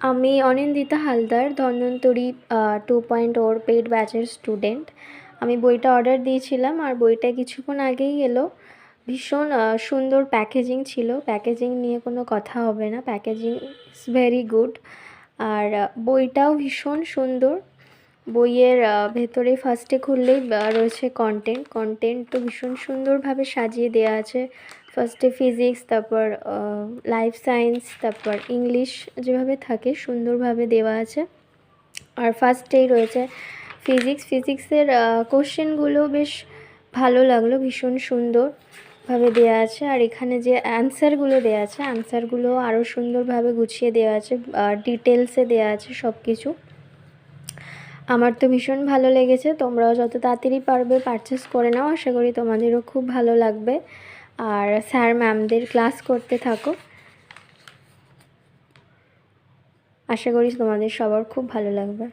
আমি Anindita Haldar, Dhanvantari two point ওর paid ব্যাচের স্টুডেন্ট আমি বইটা অর্ডার দিয়েছিলাম আর বইটা কিছুক্ষণ আগেই এলো। ভীষণ সুন্দর প্যাকেজিং ছিল। প্যাকেজিং নিয়ে কোনো কথা হবে না। প্যাকেজিং ইজ ভেরি গুড আর বইটাও ভীষণ সুন্দর। বইয়ের ভেতরে ফার্স্টে খুললেই রয়েছে কন্টেন্ট কন্টেন্ট তো ভীষণ সুন্দরভাবে সাজিয়ে দেওয়া আছে। ফার্স্টে ফিজিক্স তারপর লাইফ সায়েন্স তারপর ইংলিশ যেভাবে থাকে সুন্দরভাবে দেওয়া আছে। আর ফার্স্টেই রয়েছে ফিজিক্স ফিজিক্সের কোশ্চেনগুলো বেশ ভালো লাগল, ভীষণ সুন্দরভাবে দেওয়া আছে। আর এখানে যে অ্যান্সারগুলো দেওয়া আছে অ্যান্সারগুলো আরও সুন্দরভাবে গুছিয়ে দেওয়া আছে ডিটেলসে দেওয়া আছে সব কিছু আমার তো ভীষণ ভালো লেগেছে, তোমরাও যত তাড়াতাড়ি পারবে পারচেস করে নাও, আশা করি তোমাদেরও খুব ভালো লাগবে। আর স্যার ম্যামদের ক্লাস করতে থাকো। আশা করি তোমাদের সবার খুব ভালো লাগবে।